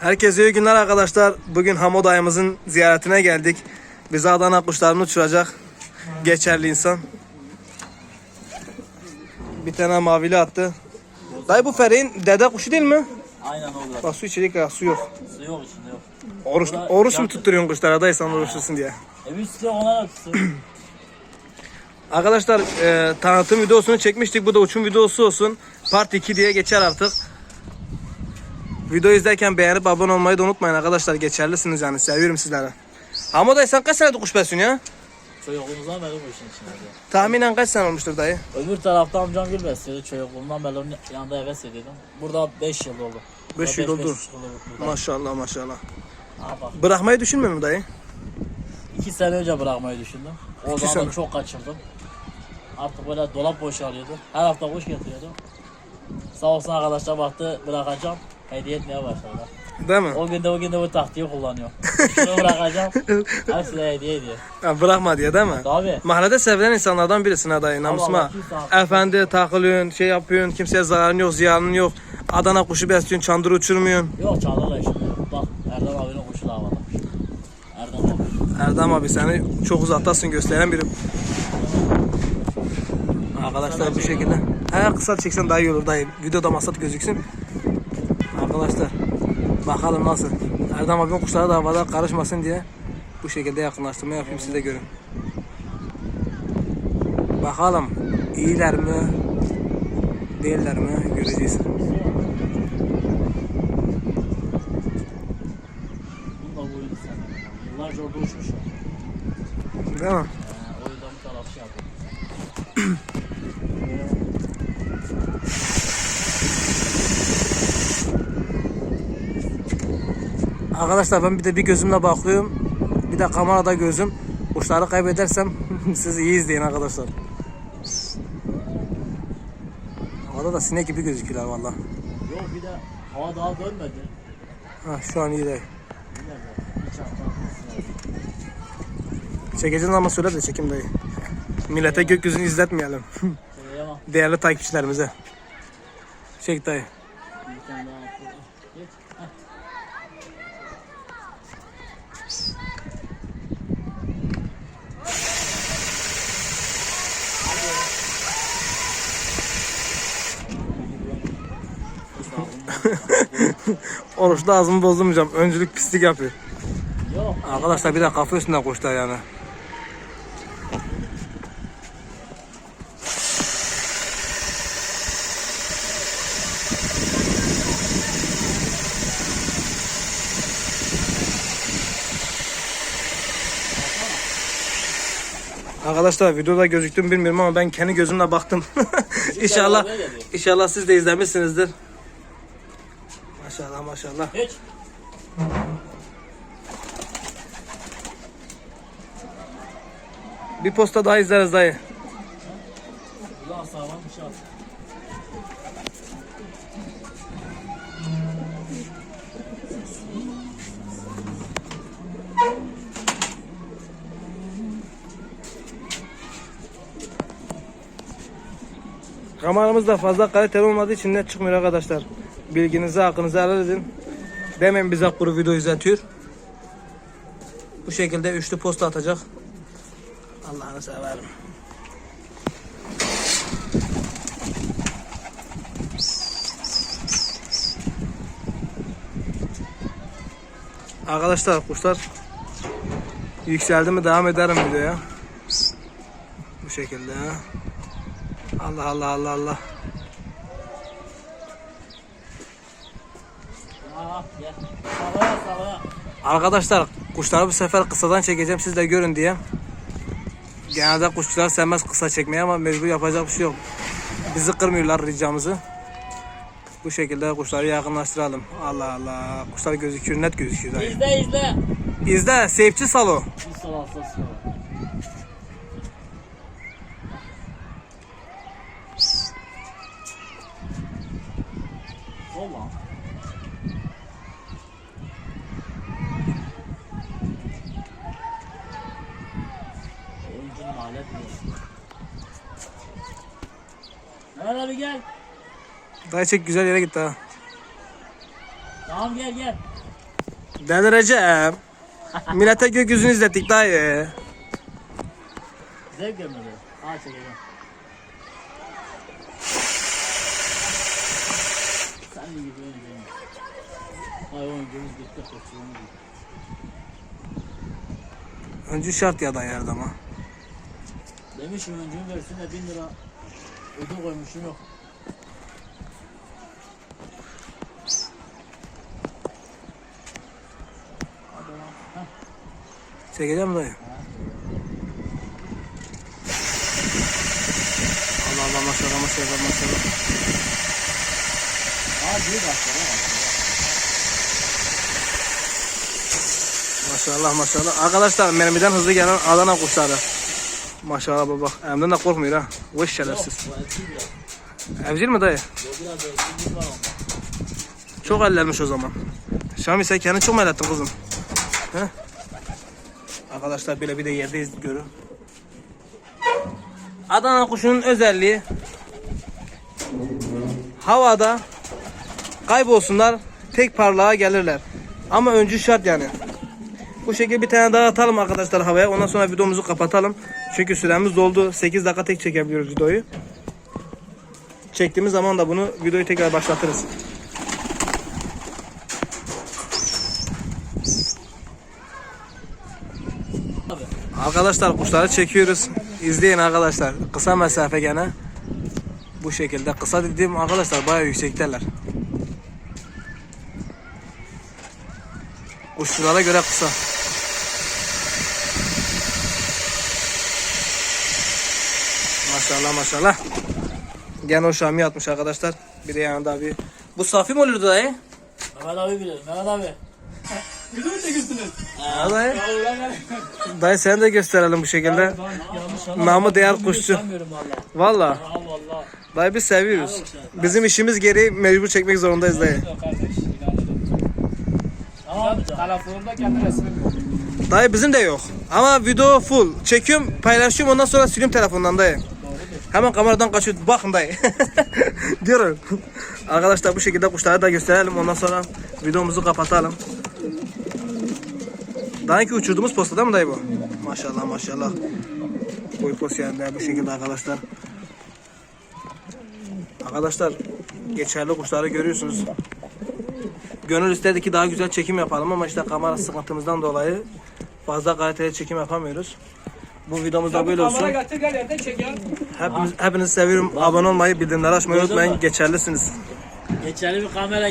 Herkese iyi günler arkadaşlar. Bugün Hamo dayımızın ziyaretine geldik. Bize Adana kuşlarını uçuracak. Geçerli insan. Bir tane mavili attı. Dayı bu Ferik'in dede kuşu değil mi? Aynen olur. Bak su içecek ya su yok. Su yok içinde yok. Oruç, oruç mu tutturuyorsun kuşlara dayı sen oruçlusun diye. E size ona da tutsun. Arkadaşlar e, tanıtım videosunu çekmiştik. Bu da uçum videosu olsun. Part 2 diye geçer artık. Video izlerken beğenip abone olmayı da unutmayın arkadaşlar. Geçerlisiniz yani. Seviyorum sizleri. Hamo dayı sen kaç senedir kuş besliyorsun ya? Çocukluğumuzdan beri bu işin içinde. Tahminen kaç sene olmuştur dayı? Öbür tarafta amcam gül besliyordu çocukluğumdan beri onun yanında heves ediyordum. Burada 5 yıl oldu. Beş Burada yıl oldu. Maşallah maşallah. Ha bak. Bırakmayı düşünmüyor mu dayı? 2 sene önce bırakmayı düşündüm. O İki zaman sene. çok kaçırdım. Artık böyle dolap boşalıyordu. Her hafta kuş getiriyordum. Sağ olsun arkadaşlar baktı bırakacağım. Hediye etmeye başladılar. Değil mi? O gün de o gün de bu taktiği kullanıyor. Şunu bırakacağım. Hepsi de hediye ediyor. Ha, bırakma diye değil mi? Tabii. Mahallede sevilen insanlardan birisin ha dayı namusuma. Efendi takılıyorsun, şey yapıyorsun, kimseye zararın yok, ziyanın yok. Adana kuşu besliyorsun, çandır uçurmuyorsun. Yok çağlarla işim yok. Bak Erdem abinin kuşu da havada. Erdem abi. Erdem abi seni çok uzaktasın gösteren biri. Arkadaşlar bu şekilde. Her kısa çeksen daha iyi olur dayı. Videoda masat gözüksün. Arkadaşlar bakalım nasıl. Erdem abinin kuşları da havada karışmasın diye bu şekilde yakınlaştırma yapayım siz de görün. Bakalım iyiler mi değiller mi göreceğiz. Yıllarca orada uçmuş. Değil mi? Ee, o yüzden bu taraf şey yapıyor. Arkadaşlar ben bir de bir gözümle bakıyorum. Bir de kamerada gözüm. Kuşları kaybedersem siz iyi izleyin arkadaşlar. Havada da sinek gibi gözüküyorlar valla. Yok bir de hava daha dönmedi. Ha, şu an iyi de. Çekeceğin zaman söyle de çekim dayı. Millete gökyüzünü izletmeyelim. Değerli takipçilerimize. Çek dayı. Bir tane daha atladı. Geç. Oruçta ağzımı bozulmayacağım. Öncülük pislik yapıyor. Yok. Arkadaşlar bir de kafa üstünde kuşlar yani. Arkadaşlar videoda gözüktü mü bilmiyorum ama ben kendi gözümle baktım. inşallah inşallah siz de izlemişsinizdir. Maşallah maşallah. Geç. Bir posta daha izleriz dayı. Ulan sağlam bir şey. Kameramız da fazla kaliteli olmadığı için net çıkmıyor arkadaşlar. Bilginizi aklınıza helal edin. Demeyin bize kuru video izletiyor. Bu şekilde üçlü posta atacak. Allah'ını severim. Arkadaşlar kuşlar yükseldi mi devam ederim videoya. Bu şekilde. Allah Allah Allah Allah. Aa gel. Sağlaya sağlaya. Arkadaşlar kuşları bu sefer kısadan çekeceğim siz de görün diye. Genelde kuşçular sevmez kısa çekmeyi ama mecbur yapacak bir şey yok. Bizi kırmıyorlar ricamızı. Bu şekilde kuşları yakınlaştıralım. Allah Allah. Kuşlar gözüküyor net gözüküyor. İzle izle. İzle Seyfçi Salo. Bir sol Oyuncunun alet mi? Mehmet abi gel. Dayı çek güzel yere gitti ha. Tamam gel gel. Delireceğim. Millete gökyüzünü izlettik dayı. Zevk gelmedi. Al çekeceğim. Sen de gibi öyle Hayvan gömüz gitti koçluğunu gitti. Öncü şart ya dayı her zaman. Demişim öncümü versin de 1000 lira ödül koymuşum yok. Çekeceğim dayı. Allah Allah maşallah maşallah maşallah. Aa büyük aslında. Maşallah maşallah. Arkadaşlar mermiden hızlı gelen Adana kuşları. Maşallah baba. Emden de korkmuyor ha. Vış şerefsiz. Evcil mi dayı? Çok ellenmiş o zaman. Şami sen kendini çok mu ellettin kızım? He? Arkadaşlar böyle bir de yerdeyiz görün. Adana kuşunun özelliği havada kaybolsunlar tek parlağa gelirler. Ama öncü şart yani. Bu şekilde bir tane daha atalım arkadaşlar havaya. Ondan sonra videomuzu kapatalım. Çünkü süremiz doldu. 8 dakika tek çekebiliyoruz videoyu. Çektiğimiz zaman da bunu videoyu tekrar başlatırız. Arkadaşlar kuşları çekiyoruz. İzleyin arkadaşlar. Kısa mesafe gene. Bu şekilde. Kısa dediğim arkadaşlar bayağı yüksekteler. Kuşçulara göre kısa. Maşallah maşallah. Gene o Şami atmış arkadaşlar. Bir de yanında bir. Bu Safi mi olurdu dayı? Mehmet abi bilir. Mehmet abi. Bizi mi çekiyorsunuz? Ha dayı. Dayı seni de gösterelim bu şekilde. Namı değer kuşçu. Valla. Dayı biz seviyoruz. Bizim işimiz gereği mecbur çekmek zorundayız dayı. kardeş inanırım. Tamam mı? Telefonumda kendi resmim yok. Dayı bizim de yok. Ama video full. Çekiyorum, paylaşıyorum ondan sonra siliyorum telefondan dayı. Hemen kameradan kaçıyor. Bakın dayı. Diyorum. Arkadaşlar bu şekilde kuşları da gösterelim. Ondan sonra videomuzu kapatalım. Daha önce uçurduğumuz posta değil mi dayı bu? Maşallah maşallah. Boy post yani bu şekilde arkadaşlar. Arkadaşlar geçerli kuşları görüyorsunuz. Gönül istedi ki daha güzel çekim yapalım ama işte kamera sıkıntımızdan dolayı fazla kaliteli çekim yapamıyoruz. Bu videomuz da böyle olsun. Getir gel evden çek ya. Hepiniz, hepinizi seviyorum. Abone olmayı, bildirimleri açmayı unutmayın. Geçerlisiniz. Geçerli bir kamera